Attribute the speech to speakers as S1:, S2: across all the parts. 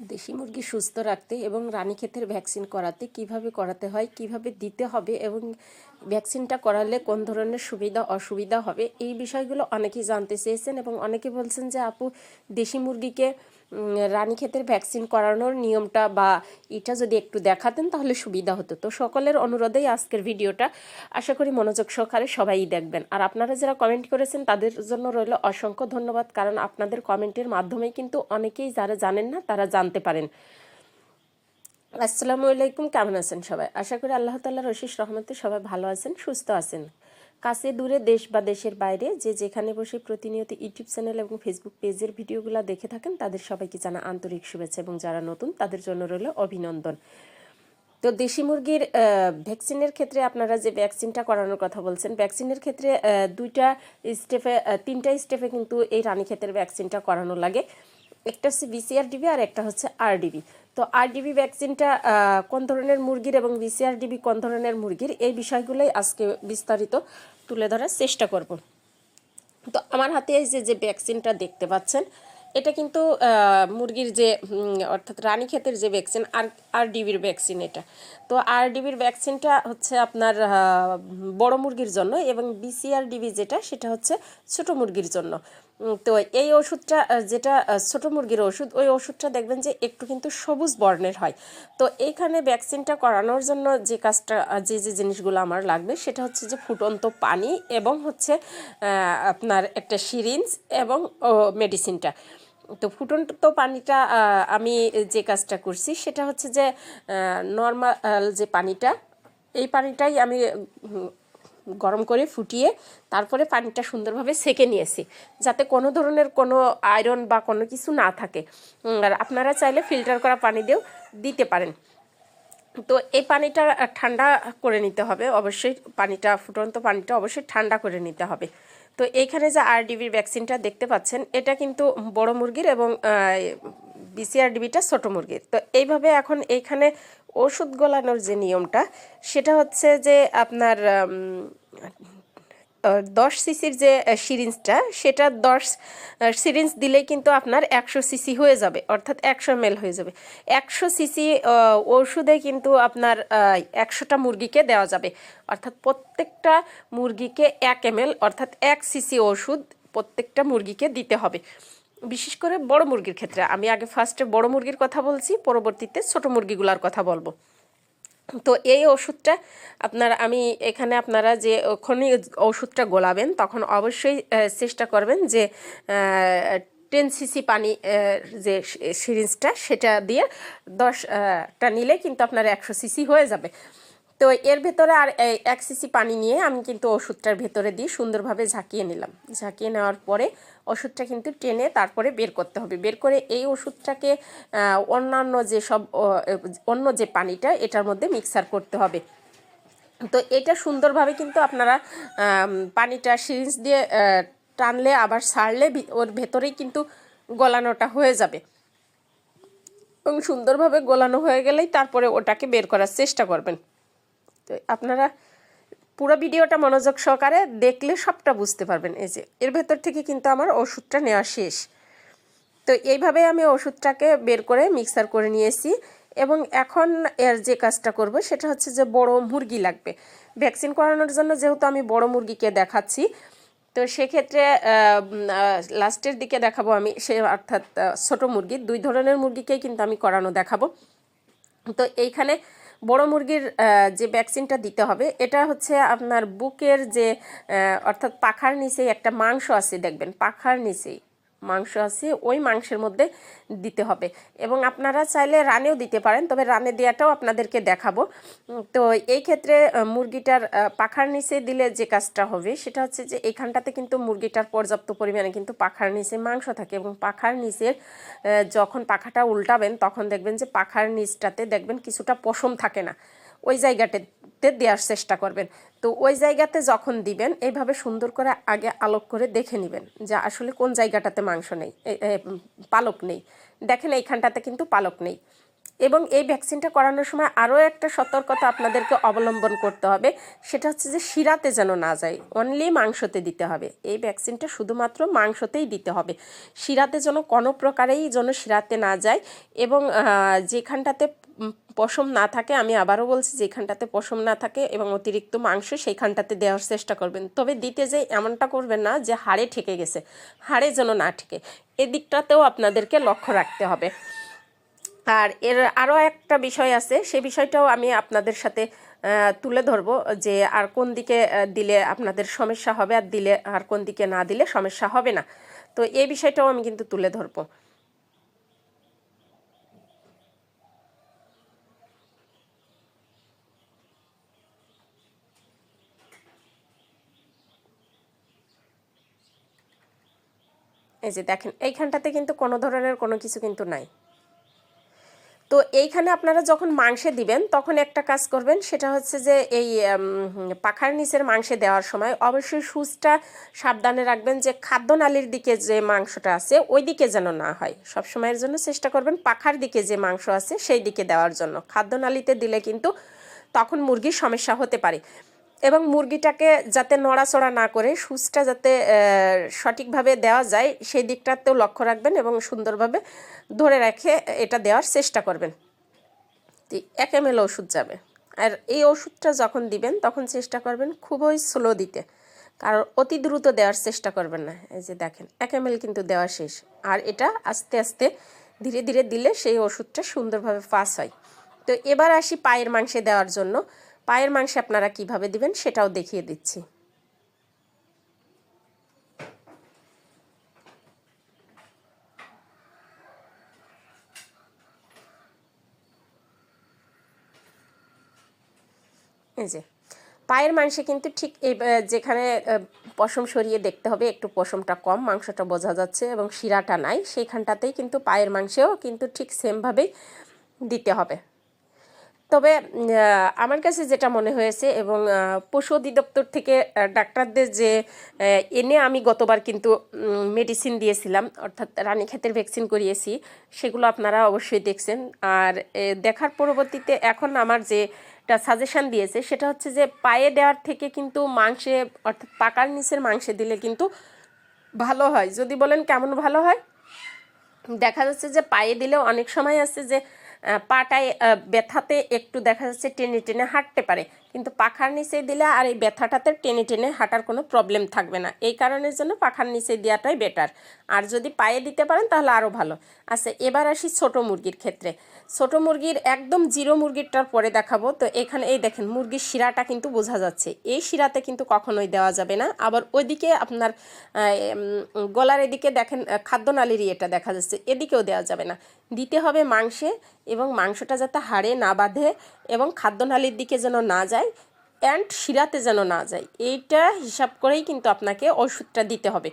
S1: দেশি মুরগি সুস্থ রাখতে এবং রানীক্ষেতের ভ্যাকসিন করাতে, কীভাবে করাতে হয়, কীভাবে দিতে হবে এবং ভ্যাকসিনটা করালে কোন ধরনের সুবিধা, অসুবিধা হবে, এই বিষয়গুলো অনেকেই জানতে চেয়েছেন এবং অনেকে বলছেন যে, আপু, দেশি মুরগিকে রানীক্ষেতের ভ্যাকসিন করানোর নিয়মটা বা এটা যদি একটু দেখাতেন তাহলে সুবিধা হতো। তো সকলের অনুরোধেই আজকের ভিডিওটা। আশা করি মনোযোগ সহকারে সবাই দেখবেন। আর আপনারা যারা কমেন্ট করেছেন তাদের জন্য রইল অসংখ্য ধন্যবাদ, কারণ আপনাদের কমেন্টের মাধ্যমেই কিন্তু অনেকেই যারা জানেন না তারা জানতে পারেন। আসসালামু আলাইকুম, কেমন আছেন সবাই? আশা করি আল্লাহ তাল্লাহ রশিস রহমতে সবাই ভালো আছেন, সুস্থ আছেন। কাছে দূরে দেশ বা দেশের বাইরে যে যেখানে বসে প্রতিনিয়ত ইউটিউব চ্যানেল এবং ফেসবুক পেজের ভিডিওগুলো দেখে থাকেন, তাদের সবাইকে জানা আন্তরিক শুভেচ্ছা এবং যারা নতুন, তাদের জন্য রইল অভিনন্দন। তো দেশি মুরগির ভ্যাকসিনের ক্ষেত্রে আপনারা যে ভ্যাকসিনটা করানোর কথা বলছেন, ভ্যাকসিনের ক্ষেত্রে দুইটা স্টেপে তিনটা স্টেপে কিন্তু এই রানীক্ষেতের ভ্যাকসিনটা করানো লাগে। একটা হচ্ছে বিসিআরডিবি আর একটা হচ্ছে আরডিবি তো আরডিবি ভ্যাকসিনটা কোন ধরনের মুরগির এবং বিসিআরডিবি কোন ধরনের মুরগির, এই বিষয়গুলোই আজকে বিস্তারিত তুলে ধরার চেষ্টা করব। তো আমার হাতে এই যে যে ভ্যাকসিনটা দেখতে পাচ্ছেন, এটা কিন্তু মুরগির যে অর্থাৎ রানীক্ষেতের যে ভ্যাকসিন আর আর ডিবির ভ্যাকসিন এটা। তো আর ডিবির ভ্যাকসিনটা হচ্ছে আপনার বড় মুরগির জন্য এবং বিসিআর ডিবি যেটা, সেটা হচ্ছে ছোট মুরগির জন্য। তো এই ওষুধটা যেটা ছোটো মুরগির ওষুধ, ওই ওষুধটা দেখবেন যে একটু কিন্তু সবুজ বর্ণের হয়। তো এইখানে ভ্যাকসিনটা করানোর জন্য যে কাজটা যে যে জিনিসগুলো আমার লাগবে, সেটা হচ্ছে যে ফুটন্ত পানি এবং হচ্ছে আপনার একটা সিরিঞ্জ এবং মেডিসিনটা তো ফুটন্ত পানিটা আমি যে কাজটা করছি, সেটা হচ্ছে যে নর্মাল যে পানিটা, এই পানিটাই আমি গরম করে ফুটিয়ে তারপরে পানিটা সুন্দরভাবে সেকে নিয়েছি, যাতে কোনো ধরনের কোনো আয়রন বা কোনো কিছু না থাকে। আর আপনারা চাইলে ফিল্টার করা পানি দিয়েও দিতে পারেন। তো এই পানিটা ঠান্ডা করে নিতে হবে। অবশ্যই পানিটা, ফুটন্ত পানিটা অবশ্যই ঠান্ডা করে নিতে হবে। তো এইখানে যে আরডিবির ভ্যাকসিনটা দেখতে পাচ্ছেন, এটা কিন্তু বড় মুরগির এবং বিসিআরডিবিটা ছোট মুরগির। তো এইভাবে এখন এইখানে ওষুধ গলানোর যে নিয়মটা, সেটা হচ্ছে যে আপনার দশ সিসির যে সিরিঞ্জটা, সেটা দশ সিরিঞ্জ দিলেই কিন্তু আপনার একশো সিসি হয়ে যাবে, অর্থাৎ একশো এম হয়ে যাবে। একশো সিসি ওষুধে কিন্তু আপনার একশোটা মুরগিকে দেওয়া যাবে। অর্থাৎ প্রত্যেকটা মুরগিকে এক এম অর্থাৎ এক সিসি ওষুধ প্রত্যেকটা মুরগিকে দিতে হবে। বিশেষ করে বড় মুরগির ক্ষেত্রে, আমি আগে ফার্স্টে বড় মুরগির কথা বলছি, পরবর্তীতে ছোট মুরগিগুলোর কথা বলব। তো এই ওষুধটা আপনারা আমি এখানে আপনারা যে ওখানে ওষুধটা গোলাবেন, তখন অবশ্যই চেষ্টা করবেন যে টেন সিসি পানি যে সিরিঞ্জটা, সেটা দিয়ে দশটা নিলে কিন্তু আপনার একশো সিসি হয়ে যাবে। তো এর ভেতরে আর এক সিসি পানি নিয়ে আমি কিন্তু ওষুধটার ভেতরে দিয়ে সুন্দরভাবে ঝাঁকিয়ে নিলাম। ঝাঁকিয়ে নেওয়ার পরে ওষুধটা কিন্তু টেনে তারপরে বের করতে হবে। বের করে এই ওষুধটাকে অন্যান্য যে সব অন্য যে পানিটা এটার মধ্যে মিক্সার করতে হবে। তো এটা সুন্দরভাবে কিন্তু আপনারা পানিটা সিরিঞ্জ দিয়ে টানলে আবার সারলে ওর ভেতরেই কিন্তু গলানোটা হয়ে যাবে। এবং সুন্দরভাবে গলানো হয়ে গেলেই তারপরে ওটাকে বের করার চেষ্টা করবেন। তো আপনারা পুরো ভিডিওটা মনোযোগ সহকারে দেখলে সবটা বুঝতে পারবেন। এই যে, এর ভেতর থেকে কিন্তু আমার ওষুধটা নেওয়া শেষ। তো এইভাবে আমি ওষুধটাকে বের করে মিক্সার করে নিয়েছি এবং এখন এর যে কাজটা করব সেটা হচ্ছে যে বড় মুরগি লাগবে। ভ্যাকসিন করানোর জন্য যেহেতু আমি বড় মুরগিকে দেখাচ্ছি, তো সেক্ষেত্রে লাস্টের দিকে দেখাবো আমি সে অর্থাৎ ছোট মুরগি, দুই ধরনের মুরগিকেই কিন্তু আমি করানো দেখাবো। তো এইখানে বড় মুরগির যে ভ্যাকসিনটা দিতে হবে, এটা হচ্ছে আপনার বুকের যে অর্থাৎ পাখার নিচেই একটা মাংস আছে, দেখবেন, পাখার নিচেই। মাংস আছে, ওই মাংসের মধ্যে দিতে হবে। এবং আপনারা চাইলে রানেও দিতে পারেন, তবে রানে দেওয়াটাও আপনাদেরকে দেখাবো। তো এই ক্ষেত্রে মুরগিটার পাখার নিচে দিলে যে কাজটা হবে, সেটা হচ্ছে যে এইখানটাতে কিন্তু মুরগিটার পর্যাপ্ত পরিমাণে কিন্তু পাখার নিচে মাংস থাকে এবং পাখার নিচের যখন পাখাটা উল্টাবেন, তখন দেখবেন যে পাখার নিচটাতে দেখবেন কিছুটা পশম থাকে না। ওই জায়গাটাতে দেওয়ার চেষ্টা করবেন। তো ওই জায়গাতে যখন দিবেন, এইভাবে সুন্দর করে আগে আলোক করে দেখে নেবেন যে আসলে কোন জায়গাটাতে মাংস নেই পালক নেই। দেখেন এইখানটাতে কিন্তু পালক নেই। এবং এই ভ্যাকসিনটা করানোর সময় আরও একটা সতর্কতা আপনাদেরকে অবলম্বন করতে হবে, সেটা হচ্ছে যে শিরাতে যেন না যায় অনলি মাংসতে দিতে হবে। এই ভ্যাকসিনটা শুধুমাত্র মাংসতেই দিতে হবে। শিরাতে যেন কোনো প্রকারেই যেন শিরাতে না যায় এবং যেখানটাতে পশম না থাকে, আমি আবারও বলছি যেখানটাতে পশম না থাকে এবং অতিরিক্ত মাংস সেইখানটাতে দেওয়ার চেষ্টা করবেন। তবে দিতে যে এমনটা করবেন না যে হাড়ে ঠেকে গেছে, হাড়ে যেন না ঠেকে। এদিকটাতেও আপনাদেরকে লক্ষ্য রাখতে হবে। আর এর আরও একটা বিষয় আছে সেই বিষয়টাও আমি আপনাদের সাথে তুলে ধরবো যে আর কোন দিকে দিলে আপনাদের সমস্যা হবে আর দিলে আর কোন দিকে না দিলে সমস্যা হবে না। তো এই বিষয়টাও আমি কিন্তু তুলে ধরবো। এই যে দেখেন, এইখানটাতে কিন্তু কোনো ধরনের কোনো কিছু কিন্তু নাই। তো এইখানে আপনারা যখন মাংসে দিবেন, তখন একটা কাজ করবেন, সেটা হচ্ছে যে এই পাখার নিচের মাংসে দেওয়ার সময় অবশ্যই সুচটা সাবধানে রাখবেন যে খাদ্যনালীর দিকে যে মাংসটা আছে, ওই দিকে যেন না হয়। সব সময়ের জন্য চেষ্টা করবেন পাখার দিকে যে মাংস আছে, সেই দিকে দেওয়ার জন্য। খাদ্যনালীতে দিলে কিন্তু তখন মুরগির সমস্যা হতে পারে। এবং মুরগিটাকে যাতে নড়াচড়া না করে, সুচটা যাতে সঠিকভাবে দেওয়া যায়, সেই দিকটাতেও লক্ষ্য রাখবেন এবং সুন্দরভাবে ধরে রেখে এটা দেওয়ার চেষ্টা করবেন। এক এম এল ওষুধ যাবে। আর এই ওষুধটা যখন দিবেন, তখন চেষ্টা করবেন খুবই স্লো দিতে। কারণ অতি দ্রুত দেওয়ার চেষ্টা করবেন না। এই যে দেখেন, এক এম কিন্তু দেওয়া শেষ। আর এটা আস্তে আস্তে ধীরে ধীরে দিলে সেই ওষুধটা সুন্দরভাবে পাস হয়। তো এবার আসি পায়ের মাংসে দেওয়ার জন্য। পায়ের মাংসে আপনারা কীভাবে দিবেন সেটাও দেখিয়ে দিচ্ছি। এই যে, পায়ের মাংসে কিন্তু ঠিক এই যেখানে পশম সরিয়ে দেখতে হবে, একটু পশমটা কম, মাংসটা বোঝা যাচ্ছে এবং শিরাটা নাই, সেইখানটাতেই কিন্তু পায়ের মাংসেও কিন্তু ঠিক সেমভাবেই দিতে হবে। তবে আমার কাছে যেটা মনে হয়েছে এবং পশু অধিদপ্তর থেকে ডাক্তারদের যে এনে আমি গতবার কিন্তু মেডিসিন দিয়েছিলাম, অর্থাৎ রানীক্ষেতের ভ্যাকসিন করিয়েছি, সেগুলো আপনারা অবশ্যই দেখছেন। আর দেখার পরবর্তীতে এখন আমার যে, একটা সাজেশন দিয়েছে, সেটা হচ্ছে যে, পায়ে দেওয়ার থেকে কিন্তু মাংসে, অর্থাৎ পাকার নিচের মাংসে দিলে কিন্তু ভালো হয়। যদি বলেন কেমন ভালো হয়? দেখা যাচ্ছে যে, পায়ে দিলেও অনেক সময় আছে যে পাটায় ব্যথাতে একটু দেখা যাচ্ছে টেনে টেনে হাঁটতে পারে। কিন্তু পাখার নিচে দিলে আর এই ব্যথাটাতে টেনে টেনে হাঁটার কোনো প্রবলেম থাকবে না। এই কারণের জন্য পাখার নিচে দেওয়াটাই বেটার আর যদি পায়ে দিতে পারেন তাহলে আরও ভালো। আচ্ছা এবার আসি ছোট মুরগির ক্ষেত্রে। ছোট মুরগির একদম জিরো মুরগিরটার পরে দেখাবো। তো এখানে এই দেখেন মুরগির শিরাটা কিন্তু বোঝা যাচ্ছে। এই শিরাতে কিন্তু কখনোই দেওয়া যাবে না। আবার ওইদিকে আপনার গলার এদিকে দেখেন আহ, খাদ্যনালীরই এটা দেখা যাচ্ছে। এদিকেও দেওয়া যাবে না। দিতে হবে মাংসে এবং মাংসটা যাতে হাড়ে না বাঁধে এবং খাদ্যনালীর দিকে যেন না যায় অ্যান্ড শিরাতে যেন না যায়। এইটা হিসাব করেই কিন্তু আপনাকে ওষুধটা দিতে হবে।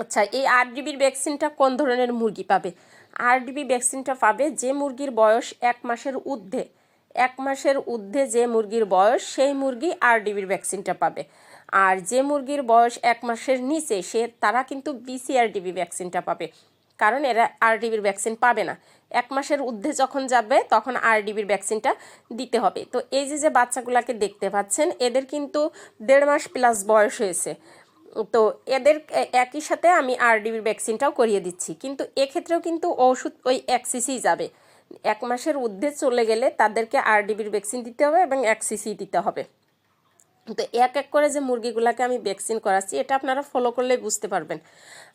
S1: আচ্ছা এই আরডিবির ভ্যাকসিনটা কোন ধরনের মুরগি পাবে? আর আরডিবি ভ্যাকসিনটা পাবে যে মুরগির বয়স এক মাসের ঊর্ধ্বে। এক মাসের ঊর্ধ্বে যে মুরগির বয়স, সেই মুরগি আরডিবির ভ্যাকসিনটা পাবে। আর যে মুরগির বয়স এক মাসের নিচে, সে, তারা কিন্তু বিসিআরডিবি ভ্যাকসিনটা পাবে। কারণ এরা আরডিবির ভ্যাকসিন পাবে না। এক মাসের ঊর্ধ্বে যখন যাবে, তখন আরডিবির ভ্যাকসিনটা দিতে হবে। তো এই যে যে বাচ্চাগুলোকে দেখতে পাচ্ছেন, এদের কিন্তু দেড় মাস প্লাস বয়স হয়েছে। তো এদের একই সাথে আমি আরডিবির ভ্যাকসিনটাও করিয়ে দিচ্ছি। কিন্তু এক্ষেত্রেও কিন্তু ওষুধ, ওই এক সিসি যাবে। এক মাসের ঊর্ধ্বে চলে গেলে তাদেরকে আরডিবির ভ্যাকসিন দিতে হবে এবং এক সিসি দিতে হবে। তো এক এক করে যে মুরগিগুলোকে আমি ভ্যাকসিন করাচ্ছি, এটা আপনারা ফলো করলে বুঝতে পারবেন।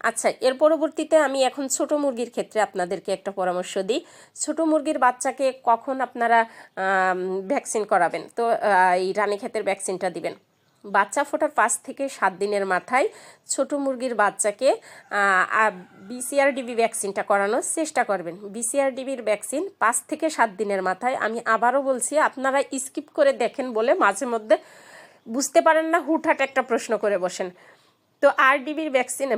S1: আচ্ছা এর পরবর্তীতে আমি এখন ছোট মুরগির ক্ষেত্রে আপনাদেরকে একটা পরামর্শ দিই। ছোট মুরগির বাচ্চাকে কখন আপনারা ভ্যাকসিন করাবেন? তো এই রানীক্ষেতের ভ্যাকসিনটা দিবেন। বাচ্চা ফোটার পাঁচ থেকে সাত দিনের মাথায় ছোট মুরগির বাচ্চাকে বিসিআরডিবি ভ্যাকসিনটা করানোর চেষ্টা করবেন। বিসিআরডিবির ভ্যাকসিন পাঁচ থেকে সাত দিনের মাথায়। আমি আবারও বলছি, আপনারা স্কিপ করে দেখেন বলে মাঝে মধ্যে বুঝতে পারেন না, হুটহাট একটা প্রশ্ন করে বসেন। তো আরডিবির ভ্যাকসিন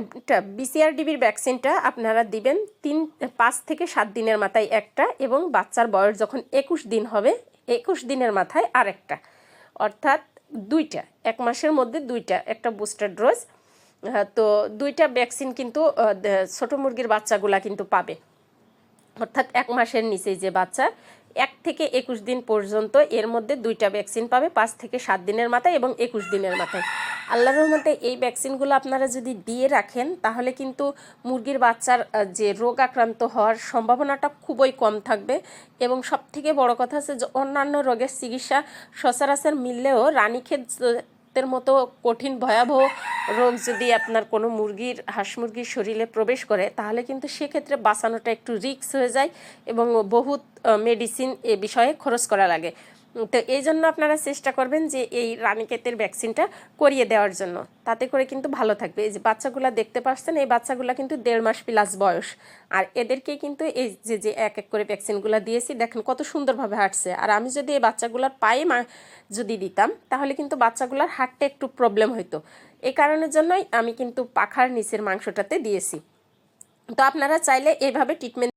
S1: বিসিআরডিবির ভ্যাকসিনটা আপনারা দিবেন তিন, পাঁচ থেকে সাত দিনের মাথায় একটা এবং বাচ্চার বয়স যখন একুশ দিন হবে, একুশ দিনের মাথায় আরেকটা। অর্থাৎ দুইটা, এক মাসের মধ্যে দুইটা, একটা বুস্টার ডোজ তো দুইটা ভ্যাকসিন কিন্তু ছোটো মুরগির বাচ্চাগুলা কিন্তু পাবে। অর্থাৎ এক মাসের নিচে যে বাচ্চা এক থেকে একুশ দিন পর্যন্ত এর মধ্যে দুইটা ভ্যাকসিন পাবে, পাঁচ থেকে সাত দিনের মাথায় এবং একুশ দিনের মাথায়। আল্লাহর রহমতে এই ভ্যাকসিনগুলো আপনারা যদি দিয়ে রাখেন, তাহলে কিন্তু মুরগির বাচ্চার যে রোগ আক্রান্ত হওয়ার সম্ভাবনাটা খুবই কম থাকবে। এবং সবথেকে বড় কথা হচ্ছে যে অন্যান্য রোগের চিকিৎসা সচরাচর মিললেও রানীক্ষেত এর মতো কঠিন, ভয়াবহ রোগ যদি আপনার কোনো মুরগির, হাঁস মুরগির শরীরে প্রবেশ করে, তাহলে কিন্তু সেক্ষেত্রে বাঁচানোটা একটু রিক্স হয়ে যায় এবং বহুত মেডিসিন এ বিষয়ে খরচ করা লাগে। তো এই জন্য আপনারা চেষ্টা করবেন যে এই রানীক্ষেতের ভ্যাকসিনটা করিয়ে দেওয়ার জন্য। তাতে করে কিন্তু ভালো থাকবে। এই যে বাচ্চাগুলা দেখতে পাচ্ছেন এই বাচ্চাগুলা কিন্তু দেড় মাস প্লাস বয়স। আর এদেরকে কিন্তু এই যে যে এক এক করে ভ্যাকসিনগুলো দিয়েছি, দেখেন কত সুন্দরভাবে হাঁটছে। আর আমি যদি এই বাচ্চাগুলার পায়ে মা যদি দিতাম, তাহলে কিন্তু বাচ্চাগুলার হাঁটতে একটু প্রবলেম হতো এই কারণের জন্যই আমি কিন্তু পাখার নিচের মাংসটাতে দিয়েছি। তো আপনারা চাইলে এইভাবে ট্রিটমেন্ট